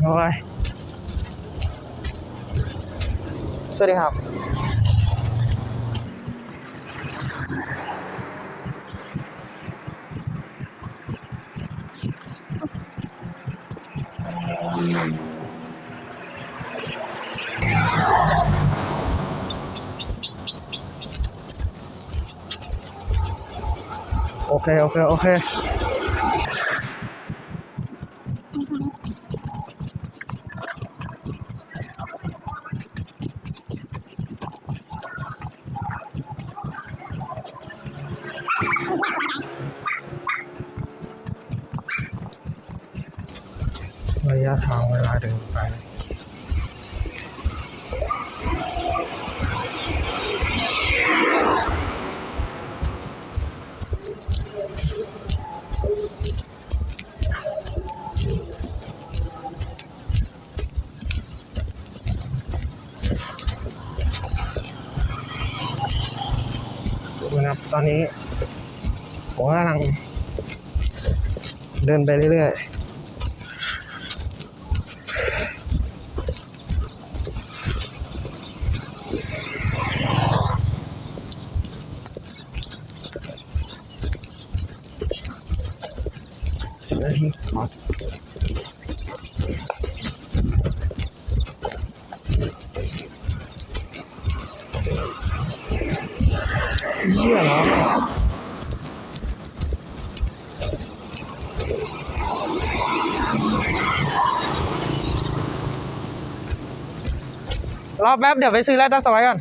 เอาวะโอ้ยส ดินไปเรื่อยๆสิบนาทีครับเยี่ยเหรอ รอแป๊บเดี๋ยวไปซื้อแร่ตาสวายก่อน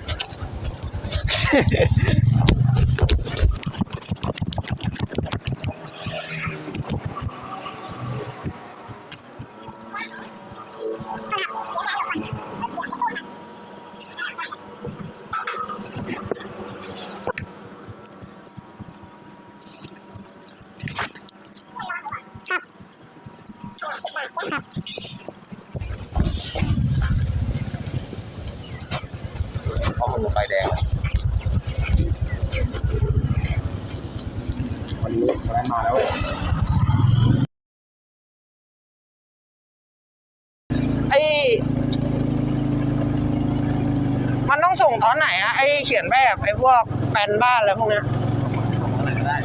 เพราะมันไฟแดงวันนี้วันนั้นมาแล้ว ไอมันต้องส่งตอนไหนอะไอเขียนแบบไอ พวกแปลนบ้านอะไรพวกเนี้ยอะไรก็ได้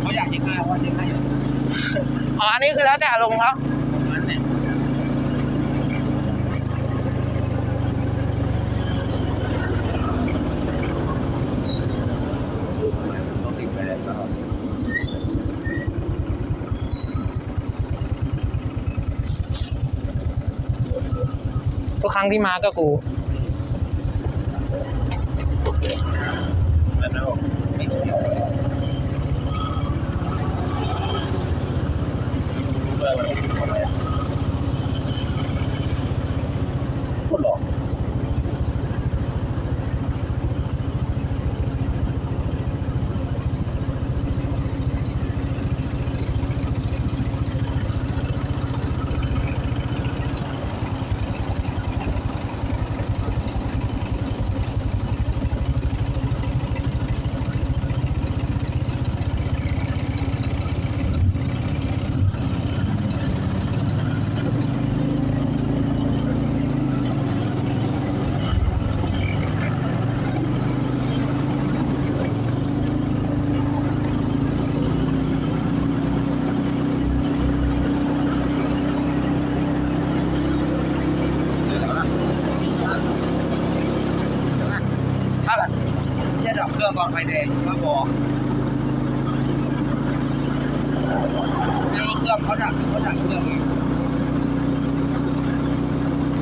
เขาอยากเช็คให้ว่าเช็คให้อ๋ออันนี้คือแล้วแต่อารมณ์เขาประมาณนี้ต้องติดไปแล้วทุกครั้งที่มาก็กู แล้วไม่เกี่ยวรู้ด้วยว่าทำไมคนหลอก ถ้าแบบจะดับ เครื่องตอนไฟแดงก็บอกแล้วเครื่องเขาดับเขาดับเครื่องเอง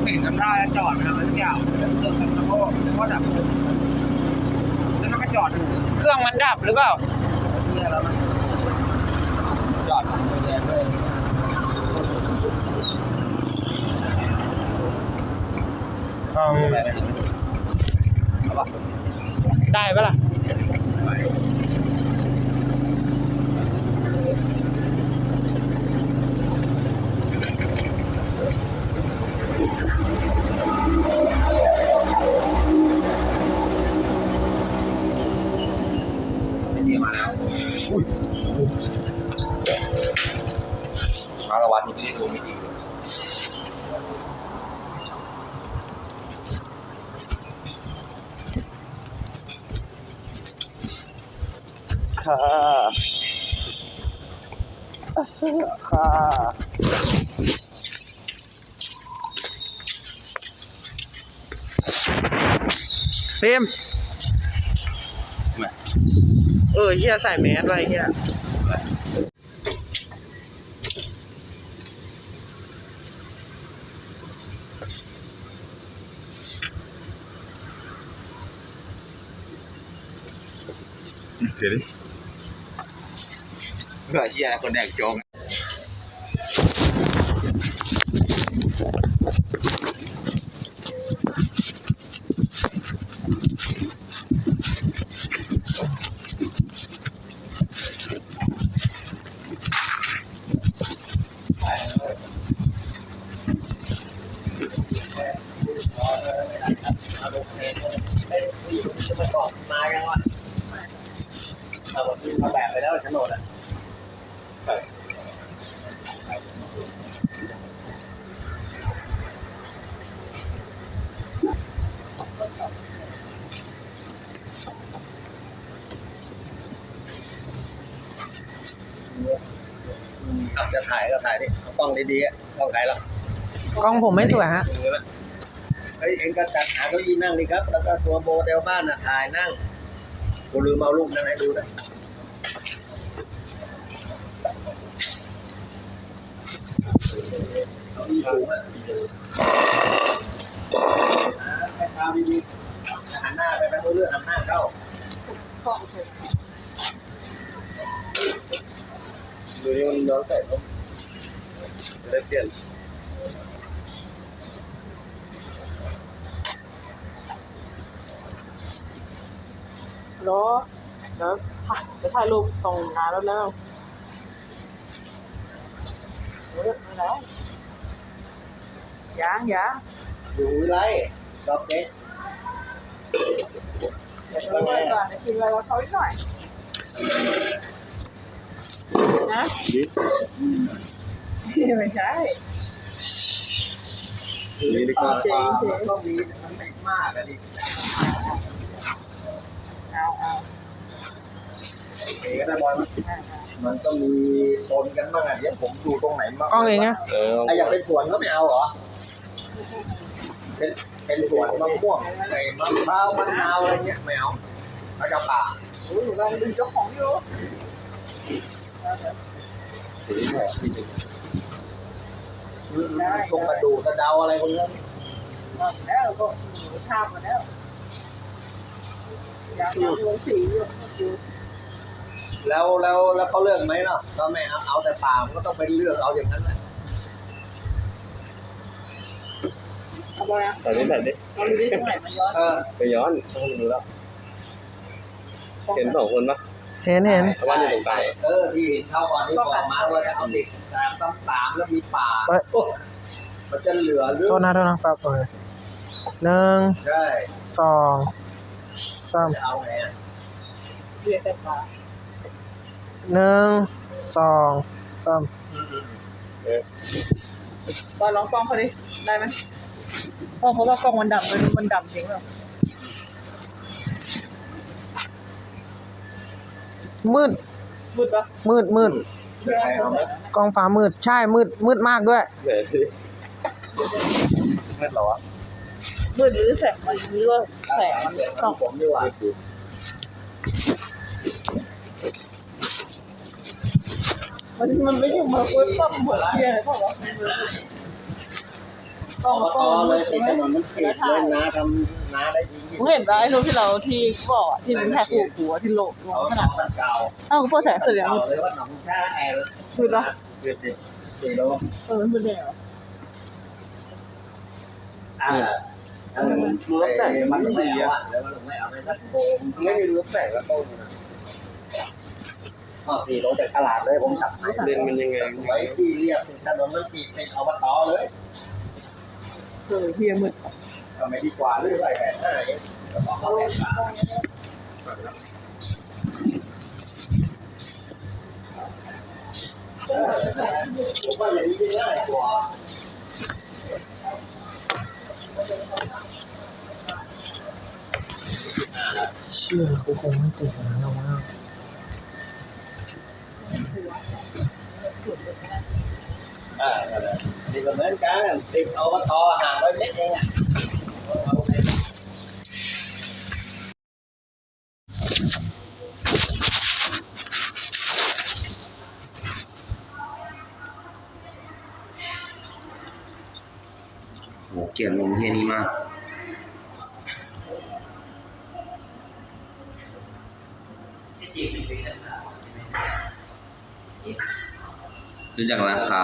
เห็นจำได้แล้วจอดไปแล้วทุกอย่างแล้วเครื่องมันก็ก็ดับแล้วมันก็จอดอยู่เครื่องมันดับหรือเปล่าเนี่ยแล้วมันจอดไฟแดงด้วยไรไปเอาปะได้ปะล่ะ พิมพ์เออเฮียใส่แมสไว้เฮียเดี๋ยวดิเบื่อเชียคนแดกโจง มาก่อนมายังวะเอาเอาแบบไปแล้วโฉนดอะ อะจะถ่ายก็ถ่ายดิเอากล้องดีๆอะกล้องถ่ายแล้วกล้องผมไม่สวยฮะ เฮ้ยเองก็จัดหาเก้าอี้นั่งดิครับ แล้วก็ตัวโมเดลบ้านน่ะถ่ายนั่ง กูลืมเอารูปนั้นให้ดูนะเก้าอี้สูงอะให้ตามดีๆหันหน้าไปไปเรื่อยๆหันหน้าเข้าดูนี่มันย้อนแสงมั้ยจะได้เปลี่ยนเหรอเดี๋ยวถ่ายจะถ่ายรูปส่งงานแล้วแล้วเฮ้ยไม่ได้ ยังยังอยู่ไรดอกเด็กเดี๋ยวเราไปก่อนเดี๋ยวกินอะไรกับเขาอีกหน่อยนะไม่ใช่นี่ดีกว่ามันต้องมีมันไม่มากอะดิเอาเอาเอ๋ก็ได้บอยมันเอาเอามันต้องมีปนกันบ้างอะเดี๋ยวผมดูตรงไหนบ้างกล้องเองอะเออไอ้อยากเป็นสวนก็ไม่เอาเหรอ เป็นเป็นสวนมะม่วงไอ้มะพร้าวมะนาวอะไรเงี้ยไม่เอาเอาจากป่าโอ้ยอยู่บ้านดูเจ้าของอยู่เอาเถอะตรงกระดูกกระเดาอะไรพวกนี้แล้วก็หนูทำมาแล้วอยากลงสีอยู่อยู่แล้วแล้วแล้วเขาเลือกไหมเนาะก็ไม่เอาเอาแต่ป่ามันก็ต้องไปเลือกเอาอย่างนั้นแหละ เอาไปนะตอนนี้ถ่ายดิเราดูดิตรงไหนมันย้อนเออไปย้อนต้องดูแล้วเห็นสองคนปะเห็นเห็นเพราะว่าอยู่ตรงกลางเออที่เห็นเขาก่อนที่บอกมาว่าจะเอาติดตามตามตามแล้วมีป่าเอ้ยโอ้มันจะเหลือหรือโทษนะโทษนะแป๊บเลยหนึ่งใช่สองสามจะเอาไงอะเรียกแต่ปลาหนึ่งสองสามเออตอนลองกล้องเขาดิได้ไหม กล้องเพราะว่ากล้องมันดำมันมันดำจริงเหรอมืด มืดปะมืดมืดเชื่อคนไหนนะกล้องฟ้ามืด ใช่มืด มืดมากด้วยเดี๋ยวดิไม่หรอวะมืดหรือแสงมันหรือว่าแสงมันเดี๋ยวส่องผมดีกว่ามันมันไม่อยู่มาคุยปั๊บเหมือนเที่ยอะไรเปล่าวะกล้ องอบกล้ตองเลยติดถนนมันติดเลยนะทำนาได้จริงมึงเห็นปะไอ้รูปที่เราที่บอกอะที่มึงแท็กหัวหัวที่โหลดลงเขาขหนนาอดงสันเก่าอ้าวกูเปิดแสงสุดยังเก่าเลยว่าหนองแช่แอร์มืดปะเดือดดิเดือดแล้วเออมันมืดได้เหรออ่าเออมันไม่เอาอะแล้วมันไม่เอาไม่สักโบมไม่มีรูปแสงแล้วต้นนะก็สี่โลจากตลาดเลยผมจับให้เล่นมันยังไงไว้ที่เรียบติดถนนมันติดเป็นอบตเลย เออเฮียมืดทำไมดีกว่าเรื่องอะไรแปหน้เดสาอ้เชื่อเขาคงไม่ติดนะเราว่า อ่านั่นแหละนี่ก็เหมือนกันติดอบตห่างไว้เม็ดเองอะเอาไปโหเกลียดลมเฮียนี้มากดูจากราคา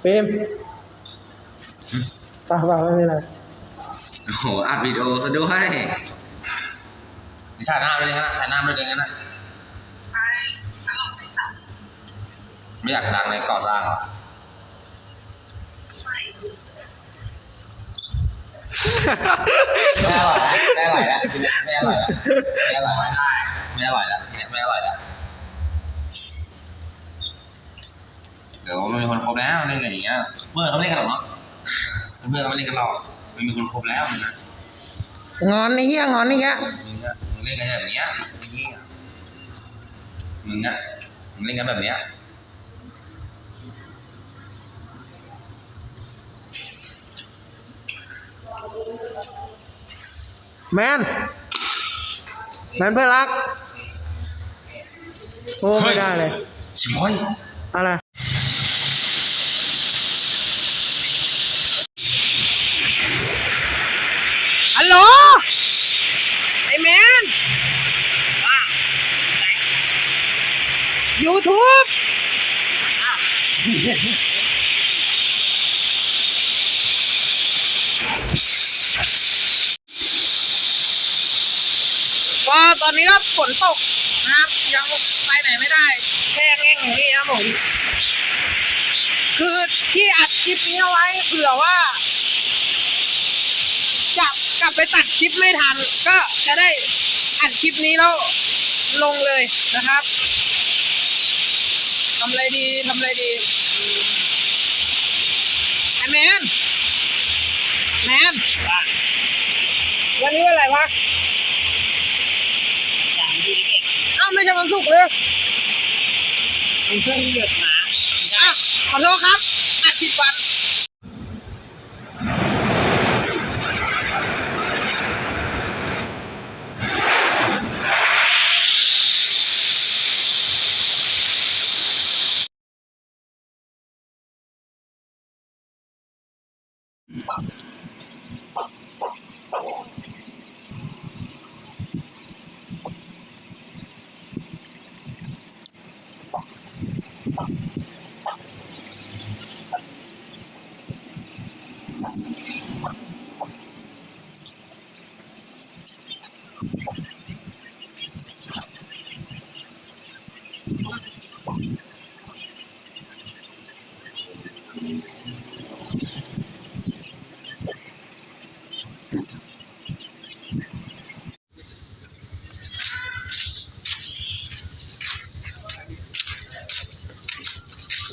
เฟรมเปล่าเปล่าไม่มีอะไรโอ้โหอัดวิดีโอซะด้วยนี่ถ่ายหน้าไปเลยงั้นนะถ่ายหน้าไปเลยงั้นนะไม่อยากดังในก่อนล่างหรอไม่อร่อยนะไม่อร่อยแล้วไม่อร่อยแล้วไม่อร่อยแล้วไม่อร่อยแล้วไม่อร่อยแล้ว เดี๋ยวมันมีคนครบแล้วเล่นกันอย่างเงี้ยเพื่อนเขาไม่เล่นกันหรอกเนาะเพื่อนเขาไม่เล่นกันหรอกมันมีคนครบแล้วมึงนะงอนไอ้เหี้ยงอนนี่แกมึงอะมึงเล่นกันแบบเนี้ยมึงเหี้ยมึงอะมึงเล่นกันแบบเนี้ยแมนแมนเพื่อนรักโอ้ไม่ได้เลยชิบห้อยอะไร ฮัลโหล ไอ้แมน ทูบก็ตอนนี้ก็ฝนตกนะครับ ยังไปไหนไม่ได้ แค่แง่งอยู่นี่ครับผมคือที่อัดคลิปนี้เอาไว้เผื่อว่าจะกลับไปตัดคลิปไม่ทัน ก็จะได้อัดคลิปนี้แล้วลงเลยนะครับ ทำอะไรดีทำอะไรดีอืมไอแมนแมนวันนี้วันอะไรวะอ้าวไม่ใช่วันศุกร์เลยมันเพิ่งหยุดมาอะขอโทษครับอัดผิดวัน Wow.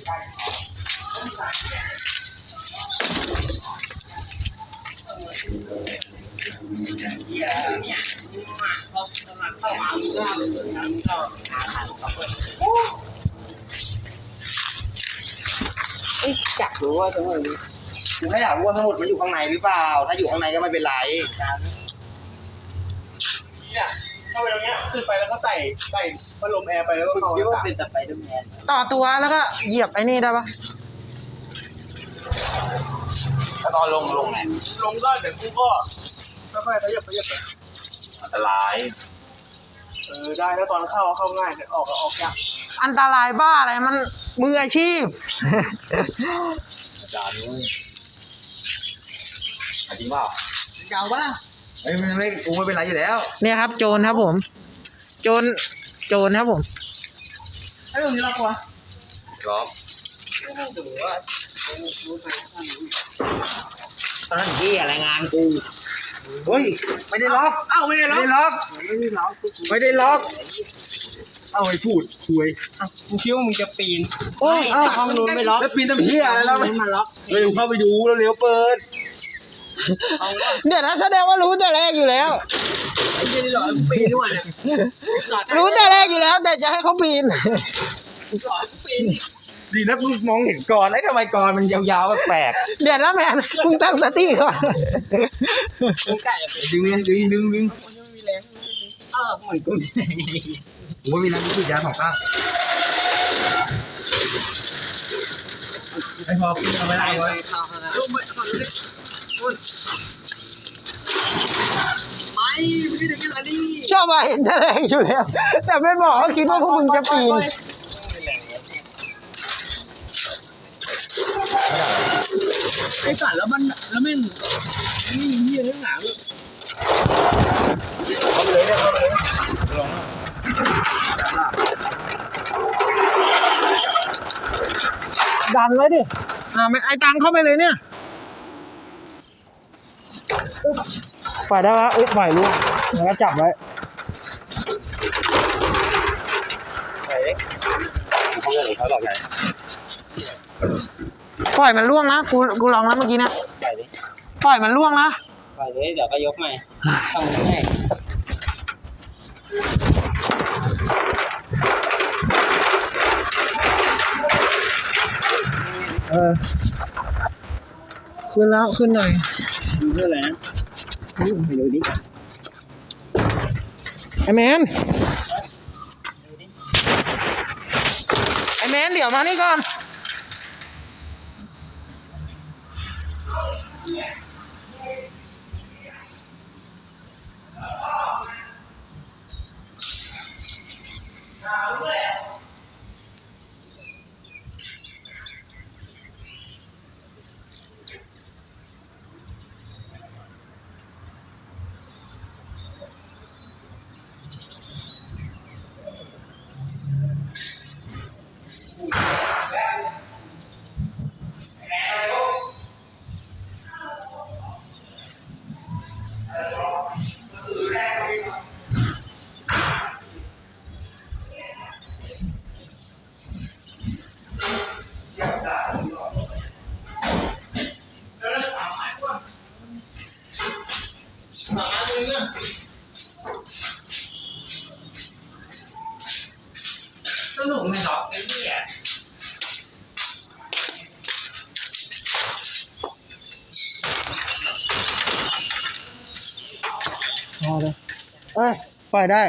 อยากรู้ว่าสมุดกูแค่อยากรู้ว่าสมุดมันอยู่ข้างในหรือเปล่า ถ้าอยู่ข้างในก็ไม่เป็นไรเนี่ย เข้าไปตรงเนี้ยขึ้นไปแล้วก็ใส่ใส่พัดลมแอร์ไปแล้วก็เข้าคิดว่าอากาศเป็นสไปเดอร์แมนต่อตัวแล้วก็เหยียบไอ้นี่ได้ปะถ้าตอนลงลงไงลงก็เดี๋ยวกูก็ค่อยๆขยับขยับไปอันตรายเออได้แล้วตอนเข้าเข้าง่ายแต่ออกก็ออกยากอันตรายบ้าอะไรมันมืออาชีพ อาจารย์ด้วยจริงเปล่า เก่าปะล่ะ เฮ้ยไม่ไม่กูไม่เป็นไรอยู่แล้วเนี่ยครับ โจรครับผม โจรโจรครับผมไอ้ตรงนี้เรากลัวล้อมตอนนั้นที่อะไรงานกูเฮ้ยไม่ได้ล็อกอ้าวไม่ได้ไม่ล็อกได้ล็อกไม่ได้ล็อกไม่ได้ล็อกเอเอาไว้พูดคุยมึงคิดว่ามึงจะปีนโอ้ยเอ้าห้องนู้นไม่ล็อกแล้วปีนทำเฮียอะไรแล้วห้องนู้นมันล็อกเร็วเข้าไปดูเร็วๆเปิด เดี๋ยวนะแสดงว่ารู้แต่แรกอยู่แล้ว ไอ้เหี้ยนี่หรอปีนด้วยเนี่ยรู้แต่แรกอยู่แล้ว แต่จะให้เขาปีนดีนะกูมองเห็นก่อนไอ้ทำไมก่อนมันยาวๆแปลกเดี๋ยวนะแมนคุณตั้งสติก่อนๆดึงดึงดึงดึงเออเหมือนกูมีแรงโอ้ยมีน้ำมียาสองข้างไอ้พอขึ้นเอาไว้ได้ไว้ลูกไม่ขอดูดินู่น ไม่ไม่ได้ถึงขนาดนี้ชอบมาเห็นแต่แรกอยู่แล้ว แต่ไม่บอกว่าคิดว่าพวกมึงจะปีนไอ้สัตว์แล้วมันแล้วแม่งนี่เหี้ยทั้งหนาเลยเข้าไปเลยเนี่ยเข้าไปเลยดันไว้ดิอ่าไม่ไอ้ตังเข้าไปเลยเนี่ย ปล่อยได้ปะอุ๊ยปล่อยลูกแล้วก็จับไว้เขาบอกเขาหลอกไงปล่อยมันล่วงนะกูกูลองแล้วเมื่อกี้นะไปดิปล่อยมันล่วงนะไปเลยเดี๋ยวก็ยกใหม่ทำง่ายเออขึ้นแล้วขึ้นหน่อยดูเพื่ออะไรนะไปดูดิ ไอแมนไอแมนเดี๋ยวมานี่ก่อน สนุกไหมหรอไอ้เหี้ย พอเลย เอ้ยปล่อยได้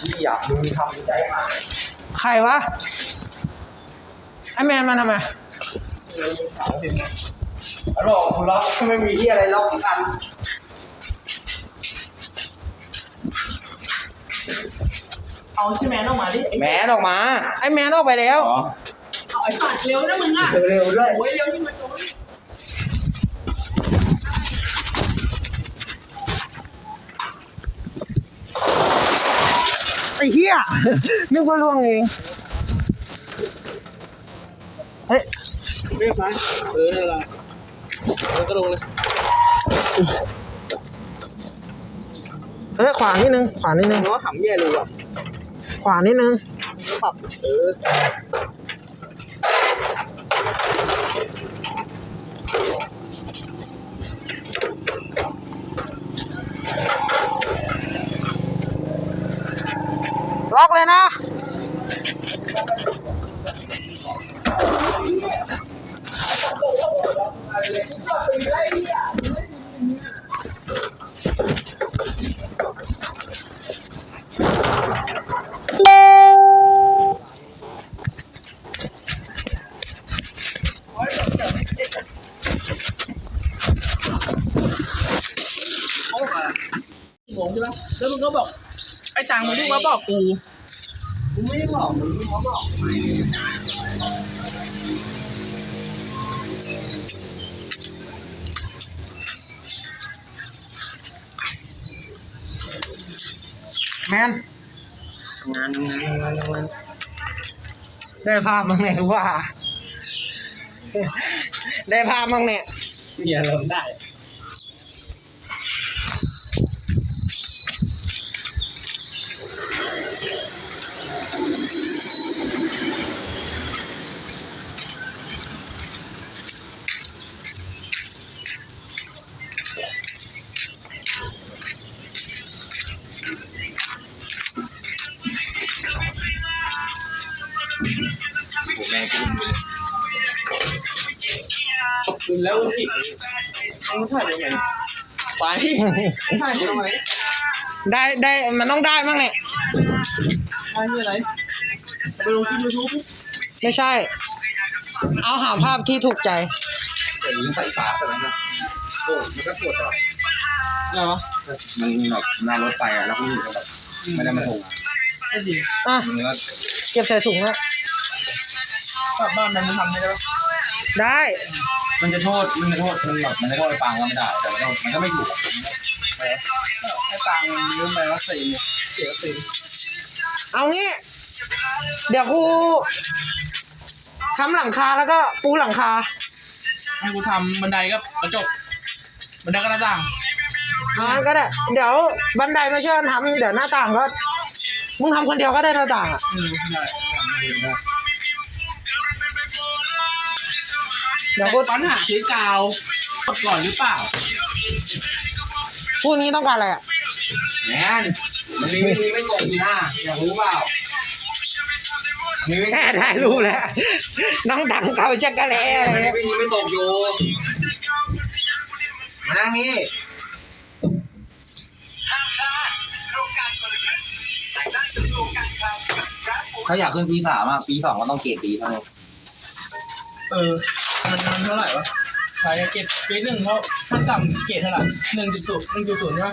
ที่อยากมึงทำใจมากใครวะไอแมนมาทำไมแล้วบ อกคุณล็อกไม่มีที่อะไรล็อกกันเอาใช่ไหมออกมาดิไอ้แมนออกมา ไอแมนออกไปแล้วอ๋อเอาไอ้สัตว์เร็วนะมึงอะเร็วๆด้วย โอ้ยเร็วยิ่งมาโอ้ยไอ้เหี้ย นึกว่าล่วงเอง เฮ้ย เรียบร้อยเออนั่นแหละ แล้วก็ลงเลยเฮ้ยขวานิดนึง ขวานิดนึงเพราะว่าขำแย่เลยว่ะขวานิดนึงปรับเออล็อกเลยนะ งงใช่ปะแล้วมึงก็บอก ไอ้ตังค์มึงเพิ่งมาบอกกู กูไม่ได้บอกมึงเขาบอก แมนงานงานงานงานได้ภาพมั้งเนี่ยว่า ได้ภาพมั้งเนี่ย อย่าลงได้ ต้องถ่ายยังไงไปถ่ายยังไงได้ได้มันต้องได้มั้งเนี่ยใช่อะไรไปลงที่ยูทูบไม่ใช่ เอาหาภาพที่ถูกใจแต่ยิงใส่ปากใช่ไหมนะโอ้มันก็ปวดตลอดอะไรวะมันแบบหน้ารถไปอะแล้วก็อยู่แบบไม่ได้มาถูกไม่ดีอะมันก็เก็บใส่ถุงแล้วกลับบ้านมันมันทำได้ปะได้ มันจะโทษมันจะโทษมันแบบมันจะโทษไอ้ปางก็ไม่ได้แต่มันก็มันก็ไม่ถูกอะให้ตังค์ยืมไปวัคซีนเนี่ยเสียวัคซีนเอางี้ เดี๋ยวครูทำหลังคาแล้วก็ปูหลังคา ให้กูทำบันไดกับกระจกบันไดกับหน้าต่างอ่าก็ได้ เดี๋ยวบันไดไม่เชื่อทำเดี๋ยวหน้าต่างก็มึงทำคนเดียวก็ได้หน้าต่างอะอืมได้ เดี๋ยวแต่พูดปัญหาซื้อกาวก่อนหรือเปล่าพูดนี้ต้องการอะไรอะแมนมันมีวิธีไม่ตกอยู่นะอยากรู้เปล่ามีวิแค่ธีได้รู้แล้ว น้องดังเขาจักรแล้อะไรมันมีเงี้ยวิธีไม่ตกอยู่มานั่งนี่ถ้าอยากขึ้นปีสามอะปีสองก็ต้องเกรดดีเท่านั้นเออ มันมันเท่าไหร่วะใช้เกรดปีหนึ่งเขาขั้นต่ำเกรดเท่าไหร่หนึ่งจุดศูนย์หนึ่งจุดศูนย์ใช่ไหม